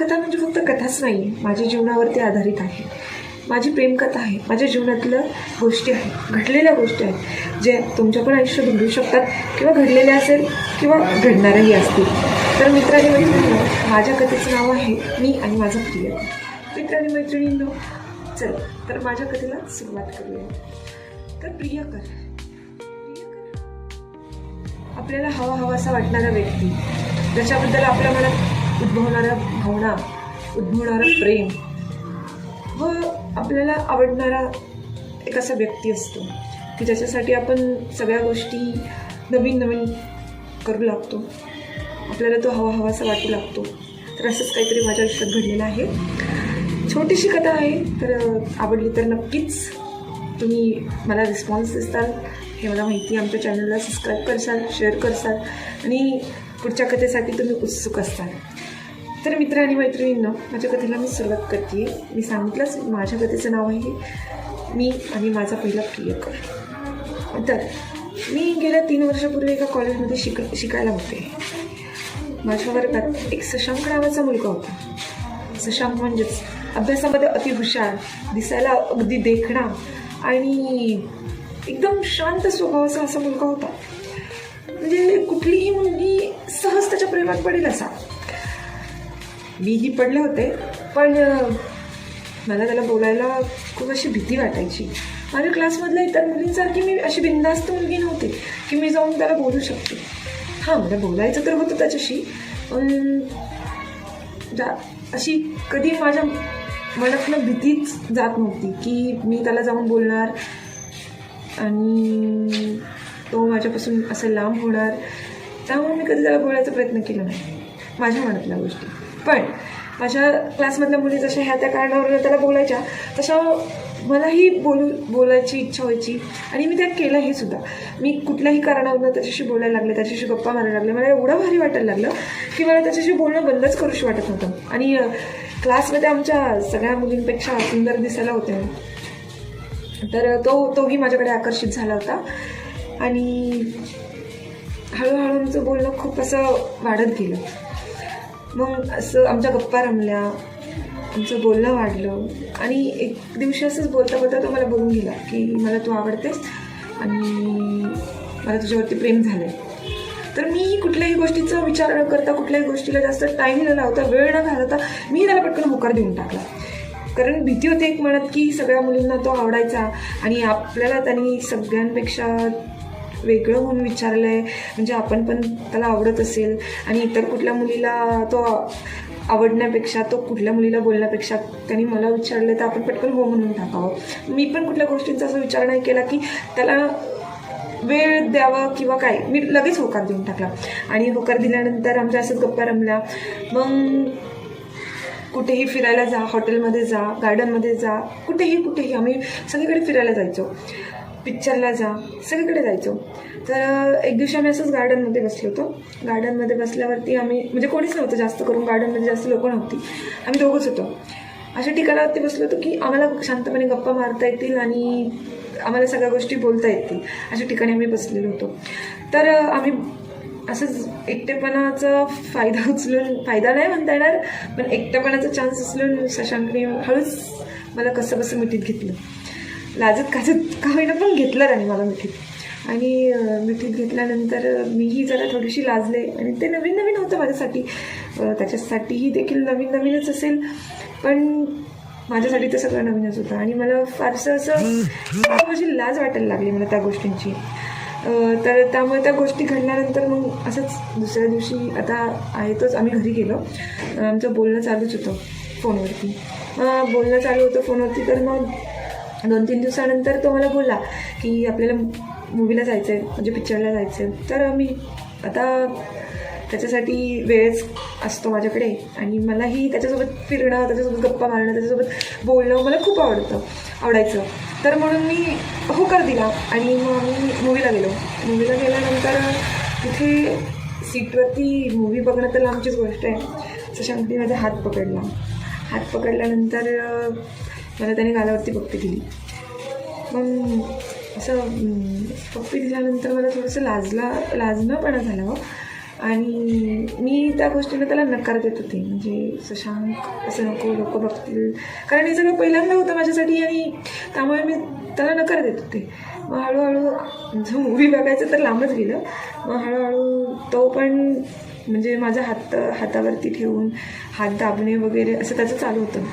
कथा म्हणजे फक्त कथाच नाही माझ्या जीवनावरती आधारित आहे. माझी प्रेमकथा आहे. माझ्या जीवनातल्या गोष्टी आहेत. घडलेल्या गोष्टी आहेत. जे तुमच्या पण आयुष्यात घडू शकतात किंवा घडलेल्या असेल किंवा घडणाऱ्याही असतील. तर मित्रांनी मैत्रिणींनो माझ्या कथेचं नाव आहे मी आणि माझा प्रिय. मित्रांनी मैत्रिणींनो चल तर माझ्या कथेला सुरुवात करूया. तर प्रियकर प्रियकर आपल्याला हवा हवासा वाटणारा व्यक्ती ज्याच्याबद्दल आपल्या मनात उद्भवणाऱ्या भावना उद्भवणारं प्रेम व आपल्याला आवडणारा एक असा व्यक्ती असतो की ज्याच्यासाठी आपण सगळ्या गोष्टी नवीन नवीन करू लागतो. आपल्याला तो हवा हवासा वाटू लागतो. तर असंच काहीतरी माझ्या आयुष्यात घडलेलं आहे. छोटीशी कथा आहे तर आवडली तर नक्कीच तुम्ही मला रिस्पॉन्स दिसताल हे मला माहिती आमच्या चॅनलला सबस्क्राईब करसाल शेअर करसाल आणि पुढच्या कथेसाठी तुम्ही उत्सुक असताल तर मित्र आणि मैत्रिणींनो माझ्या कथेला मी सुरुवात करते मी सांगितलंच माझ्या कथेचं नाव आहे मी आणि माझा पहिला प्रियकर. तर मी गेल्या तीन वर्षापूर्वी एका कॉलेजमध्ये शिक शिकायला होते. माझ्या वर्गात एक शशांक नावाचा मुलगा होता. शशांक म्हणजेच अभ्यासामध्ये अतिहुशार दिसायला अगदी देखणा आणि एकदम शांत स्वभावाचा असा मुलगा होता. म्हणजे कुठलीही मुलगी सहज त्याच्या प्रेमात पडेल असा. मीही पडले होते पण मला त्याला बोलायला खूप अशी भीती वाटायची. माझ्या क्लासमधल्या इतर मुलींसारखी मी अशी बिंदास्त मुलगी नव्हती की मी जाऊन त्याला बोलू शकते. हां मला बोलायचं तर होतं त्याच्याशी पण जा अशी कधी माझ्या मनातनं भीतीच जात नव्हती की मी त्याला जाऊन बोलणार आणि तो माझ्यापासून असं लांब होणार. त्यामुळे मी कधी त्याला बोलायचा प्रयत्न केला नाही. माझ्या मनातल्या गोष्टी. पण माझ्या क्लासमधल्या मुली जशा ह्या त्या कारणावर त्याला बोलायच्या तशा मलाही बोलू बोलायची इच्छा व्हायची. आणि मी त्या केलंही सुद्धा. मी कुठल्याही कारणावरून त्याच्याशी बोलायला लागले त्याच्याशी गप्पा मारायला लागले मला एवढं भारी वाटायला लागलं की मला त्याच्याशी बोलणं बंदच करूशी वाटत नव्हतं. आणि क्लासमध्ये आमच्या सगळ्या मुलींपेक्षा सुंदर दिसायला होते तर तो तोही माझ्याकडे आकर्षित झाला होता. आणि हळूहळू आमचं बोलणं खूप असं वाढत गेलं. मग असं आमच्या गप्पा रमल्या. आमचं बोलणं वाढलं. आणि एक दिवशी असंच बोलता बोलता तो मला बोलून गेला की मला तू आवडतेस आणि मला तुझ्यावरती प्रेम झालं आहे तर मी कुठल्याही गोष्टीचा विचार न करता कुठल्याही गोष्टीला जास्त टाईम न लावता वेळ न घालवता मी त्याला पटकन होकार देऊन टाकला. कारण भीती होती एक म्हणत की सगळ्या मुलींना तो आवडायचा आणि आपल्याला त्यांनी सगळ्यांपेक्षा वेगळं होऊन विचारलं आहे म्हणजे आपण पण त्याला आवडत असेल. आणि इतर कुठल्या मुलीला तो आवडण्यापेक्षा तो कुठल्या मुलीला बोलण्यापेक्षा त्यांनी मला विचारलं तर आपण पटकन हो म्हणून टाकावं हो. मी पण कुठल्या गोष्टींचा असा विचार नाही केला की त्याला वेळ द्यावा किंवा काय. मी लगेच होकार देऊन टाकला. आणि होकार दिल्यानंतर आमच्या असंच गप्पा रमल्या. मग कुठेही फिरायला जा हॉटेलमध्ये जा गार्डनमध्ये जा कुठेही कुठेही. आम्ही सगळीकडे फिरायला जायचो. पिक्चरला जा. सगळीकडे जायचो. तर एक दिवशी आम्ही असंच गार्डनमध्ये बसलो होतो. गार्डनमध्ये बसल्यावरती आम्ही म्हणजे कोणीच नव्हतं जास्त करून. गार्डनमध्ये जास्त लोक नव्हती. आम्ही दोघंच होतो. अशा ठिकाणावरती बसलो होतो की आम्हाला शांतपणे गप्पा मारता येतील आणि आम्हाला सगळ्या गोष्टी बोलता येतील. अशा ठिकाणी आम्ही बसलेलो होतो. तर आम्ही असंच एकटेपणाचा फायदा उचलून फायदा नाही म्हणता येणार पण एकटेपणाचा चान्स उचलून शशांकने हळूच मला कसं कसं मिठीत घेतलं. लाजत काजत का होईना पण घेतलं त्याने मला मिठीत. आणि मिठीत घेतल्यानंतर मीही जरा थोडीशी लाजले. आणि ते नवीन नवीन होतं माझ्यासाठी. त्याच्यासाठीही देखील नवीन नवीनच असेल. पण माझ्यासाठी तर सगळं नवीनच होतं. आणि मला फारसं असं माझी लाज वाटायला लागली मला त्या गोष्टींची. तर त्यामुळे त्या गोष्टी घडल्यानंतर मग असंच दुसऱ्या दिवशी आता आहे तोच. आम्ही घरी गेलो. आमचं बोलणं चालूच होतं फोनवरती. बोलणं चालू होतं फोनवरती. तर मग दोन तीन दिवसानंतर तो मला बोलला की आपल्याला मूवीला जायचं आहे म्हणजे पिक्चरला जायचं आहे तर मी आता त्याच्यासाठी वेळच असतो माझ्याकडे आणि मलाही त्याच्यासोबत फिरणं त्याच्यासोबत गप्पा मारणं त्याच्यासोबत बोलणं मला खूप आवडतं आवडायचं. तर म्हणून मी होकार दिला आणि मग आम्ही मूवीला गेलो. मूवीला गेल्यानंतर तिथे सीटवरती मूवी बघणं तर लांबचीच गोष्ट आहे. शशांकने माझा हात पकडला. हात पकडल्यानंतर मला त्याने गालावरती पप्पी दिली. मग असं पप्पी दिल्यानंतर मला थोडंसं लाजला लाजणंपणा झाला हो. आणि मी त्या गोष्टीला त्याला नकार देत होते. म्हणजे शशांक असं नको लोक बघतील. कारण हे सगळं पहिल्यांदा होतं माझ्यासाठी आणि त्यामुळे मी त्याला नकार देत होते. मग हळूहळू जो मूवी बघायचं तर लांबच गेलं. मग हळूहळू तो पण म्हणजे माझा हात हातावरती ठेवून हात दाबणे वगैरे असं त्याचं चालू होतं.